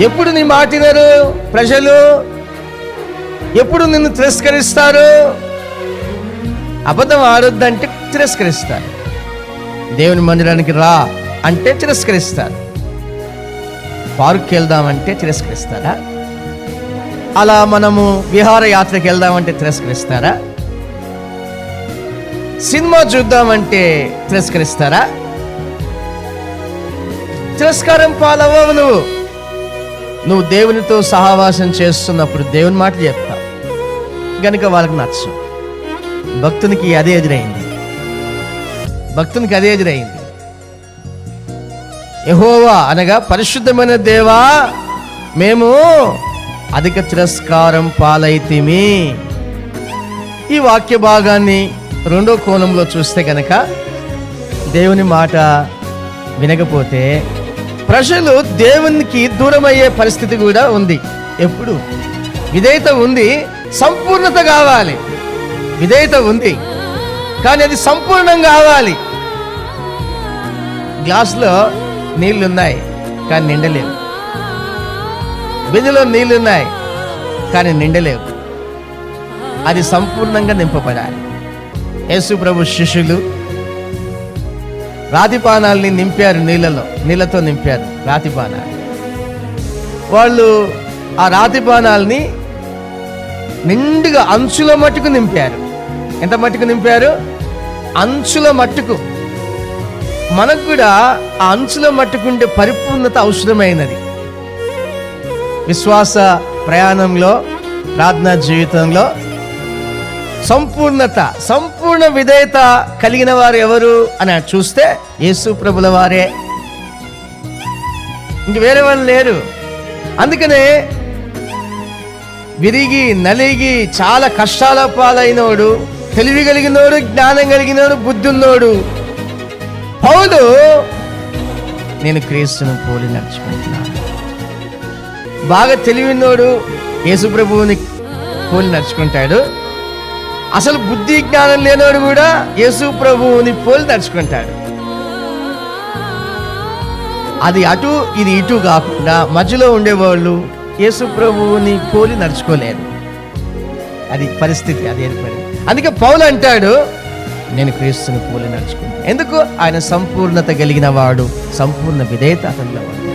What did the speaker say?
ఎప్పుడు నీ మాటినరు ప్రజలు? ఎప్పుడు నిన్ను తిరస్కరిస్తారు? అబద్ధం ఆడొద్దంటే తిరస్కరిస్తారు. దేవుని మందిరానికి రా అంటే తిరస్కరిస్తారు. పార్క్కి వెళ్దామంటే తిరస్కరిస్తారా? అలా మనము విహారయాత్రకి వెళ్దామంటే తిరస్కరిస్తారా? సినిమా చూద్దామంటే తిరస్కరిస్తారా? తిరస్కారం పాలవ్వవు నువ్వు. నువ్వు దేవునితో సహవాసం చేస్తున్నప్పుడు దేవుని మాట చెప్తావు గనుక వాళ్ళకి నచ్చు. భక్తునికి అదే ఎదురైంది. భక్తునికి అదే ఎదురైంది. యహోవా అనగా పరిశుద్ధమైన దేవా మేము అధిక తిరస్కారం పాలైతిమి. ఈ వాక్య భాగాన్ని రెండో కోణంలో చూస్తే కనుక దేవుని మాట వినకపోతే ప్రజలు దేవునికి దూరమయ్యే పరిస్థితి కూడా ఉంది. ఎప్పుడు? విధేయత ఉంది సంపూర్ణత కావాలి. విధేయత ఉంది. కానీ అది సంపూర్ణం కావాలి. గ్లాసులో నీళ్ళున్నాయి కానీ నిండలేవు. బిందెలో నీళ్ళున్నాయి కానీ నిండలేవు. అది సంపూర్ణంగా నింపబడాలి. యేసు ప్రభు శిష్యులు రాతిపానాల్ని నింపారు నీళ్ళలో నీళ్ళతో నింపారు రాతిపానాలు. వాళ్ళు ఆ రాతిపానాల్ని నిండుగా అంచుల మట్టుకు నింపారు. ఎంత మట్టుకు నింపారు? అంచుల మట్టుకు. మనకు కూడా ఆ అంచుల మట్టుకుంటే పరిపూర్ణత అవసరమైనది. విశ్వాస ప్రయాణంలో ప్రార్థనా జీవితంలో సంపూర్ణత సంపూర్ణ విధేయత కలిగిన వారు ఎవరు అని చూస్తే యేసు ప్రభుల వారే. ఇంక వేరే వాళ్ళు లేరు. అందుకనే విరిగి నలిగి చాలా కష్టాల పాలైనోడు తెలివి కలిగినోడు జ్ఞానం కలిగినోడు బుద్ధి ఉన్నోడు పౌలు నేను క్రీస్తును పోలి నడుచుకుంటున్నాను. బాగా తెలివినోడు యేసుప్రభువుని పోలి నడుచుకుంటాడు. అసలు బుద్ధి జ్ఞానం లేనోడు కూడా యేసు ప్రభువుని పోలి నడుచుకుంటాడు. అది అటు ఇది ఇటు కాకుండా మధ్యలో ఉండేవాళ్ళు యేసు ప్రభువుని పోలి నడుచుకోలేరు. అది పరిస్థితి అది ఏర్పడింది. అందుకే పౌలు అంటాడు నేను క్రీస్తుని పోలి నడుచుకుంటాను ఎందుకు? ఆయన సంపూర్ణత కలిగిన వాడు సంపూర్ణ విధేయత అతనిలో వాడు.